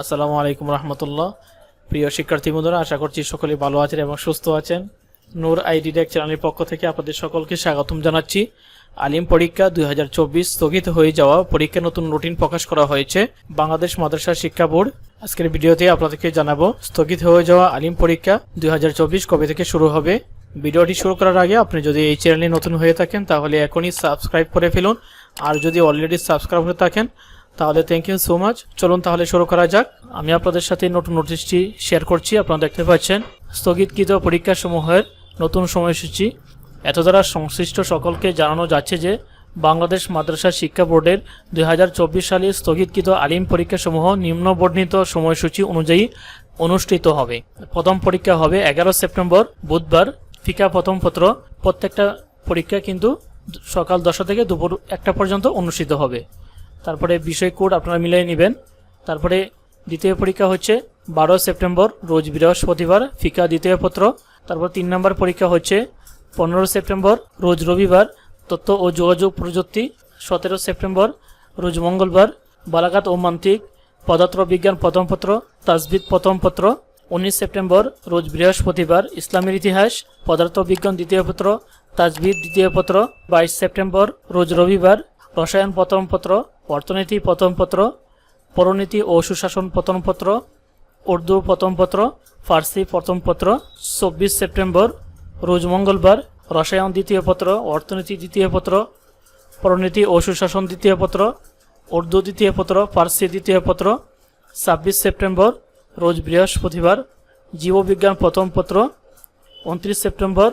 আসসালামু আলাইকুম রহমতুল্লাহ। প্রিয় শিক্ষার্থী বন্ধুরা আশা করছি সকলেই ভালো আছেন এবং সুস্থ আছেন। নূর আইডি ডেক চ্যানেলের পক্ষ থেকে আপনাদের সকলকে স্বাগতম জানাচ্ছি। আলিম পরীক্ষা দু হাজার চব্বিশ স্থগিত হয়ে যাওয়া পরীক্ষা নতুন রুটিন প্রকাশ করা হয়েছে। বাংলাদেশ মাদ্রাসা শিক্ষা বোর্ড আজকের ভিডিওতে আপনাদেরকে জানাব, স্থগিত হয়ে যাওয়া আলিম পরীক্ষা দুই হাজার চব্বিশ কবে থেকে শুরু হবে? ভিডিওটি শুরু করার আগে আপনি যদি এই চ্যানেলে নতুন হয়ে থাকেন, তাহলে এখনই সাবস্ক্রাইব করে ফেলুন। আর যদি অলরেডি সাবস্ক্রাইব হয়ে থাকেন তাহলে থ্যাংক ইউ সো মাচ চলুন তাহলে শুরু করা যাক। আমি আপনাদের সাথে নতুন নোটিশটি শেয়ার করছি, আপনারা দেখতে পাচ্ছেন। স্থগিতকৃত পরীক্ষাসমূহের নতুন সময়সূচি। এত দ্বারা সংশ্লিষ্ট সকলকে জানানো যাচ্ছে যে বাংলাদেশ মাদ্রাসা শিক্ষা বোর্ডের দুই হাজার চব্বিশ সালে স্থগিতকৃত আলিম পরীক্ষাসমূহ নিম্ন বর্ণিত সময়সূচি অনুযায়ী অনুষ্ঠিত হবে। প্রথম পরীক্ষা হবে এগারো সেপ্টেম্বর, বুধবার। ফিকা প্রথম পত্র। প্রত্যেকটা পরীক্ষা কিন্তু সকাল দশটা থেকে দুপুর একটা পর্যন্ত অনুষ্ঠিত হবে। তারপরে বিষয় কোড আপনারা মিলিয়ে নেবেন। তারপরে দ্বিতীয় পরীক্ষা হচ্ছে বারো সেপ্টেম্বর, রোজ বৃহস্পতিবার, ফিকা দ্বিতীয় পত্র। তারপর তিন নম্বর পরীক্ষা হচ্ছে পনেরো সেপ্টেম্বর, রোজ রবিবার, তথ্য ও যোগাযোগ প্রযুক্তি সতেরো সেপ্টেম্বর, রোজ মঙ্গলবার, বালাঘাট ও মান্তিক পদার্থ বিজ্ঞান প্রথম পত্র, তাজবিদ প্রথম পত্র, উনিশ সেপ্টেম্বর, রোজ বৃহস্পতিবার, ইসলামের ইতিহাস পদার্থ বিজ্ঞান দ্বিতীয় পত্র, তাজবিদ দ্বিতীয় পত্র, বাইশ সেপ্টেম্বর, রোজ রবিবার রসায়ন প্রথম পত্র অর্থনীতি প্রথম পত্র পরনীতি ও সুশাসন প্রথম পত্র উর্দু প্রথম পত্র ফার্সি প্রথম পত্র চব্বিশ সেপ্টেম্বর, রোজ মঙ্গলবার, রসায়ন দ্বিতীয় পত্র, অর্থনীতি দ্বিতীয় পত্র, পরনীতি ও সুশাসন দ্বিতীয় পত্র, উর্দু দ্বিতীয় পত্র, ফার্সি দ্বিতীয় পত্র, ছাব্বিশ সেপ্টেম্বর, রোজ বৃহস্পতিবার, জীববিজ্ঞান প্রথম পত্র উনত্রিশ সেপ্টেম্বর,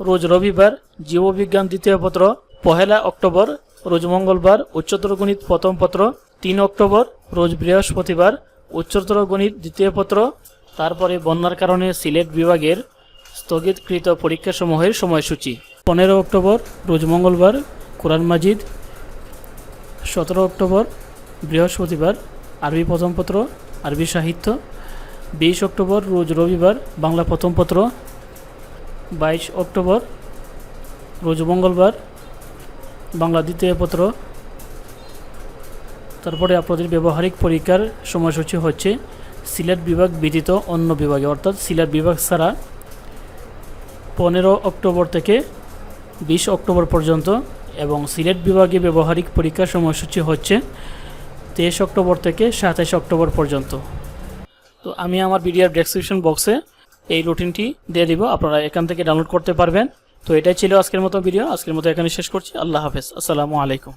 রোজ রবিবার, জীববিজ্ঞান দ্বিতীয় পত্র, পহেলা অক্টোবর রোজ মঙ্গলবার উচ্চতর গণিত প্রথম পত্র তিন অক্টোবর, রোজ বৃহস্পতিবার উচ্চতর গণিত দ্বিতীয় পত্র, তারপরে বন্যার কারণে সিলেট বিভাগের স্থগিতকৃত পরীক্ষাসমূহের সময়সূচি। পনেরো অক্টোবর, রোজ মঙ্গলবার, কোরআন মাজিদ। সতেরো অক্টোবর, বৃহস্পতিবার, আরবি প্রথম পত্র, আরবি সাহিত্য। বিশ অক্টোবর, রোজ রবিবার, বাংলা প্রথম পত্র। বাইশ অক্টোবর, রোজ মঙ্গলবার বাংলা দ্বিতীয় পত্র। তারপরে আপনাদের ব্যবহারিক পরীক্ষার সময়সূচি হচ্ছে সিলেট বিভাগ ব্যতীত অন্য বিভাগে, অর্থাৎ সিলেট বিভাগ ছাড়া পনেরো অক্টোবর থেকে বিশ অক্টোবর পর্যন্ত এবং সিলেট বিভাগে ব্যবহারিক পরীক্ষার সময়সূচি হচ্ছে তেইশ অক্টোবর থেকে সাতাইশ অক্টোবর পর্যন্ত। তো আমি আমার ভিডিওর ডেসক্রিপশন বক্সে এই রুটিনটি দিয়ে দিব। আপনারা এখান থেকে ডাউনলোড করতে পারবেন। তো এটাই ছিল আজকের মতো ভিডিও আজকের মতো এখানে শেষ করছি। আল্লাহ হাফেজ। আসসালামু আলাইকুম।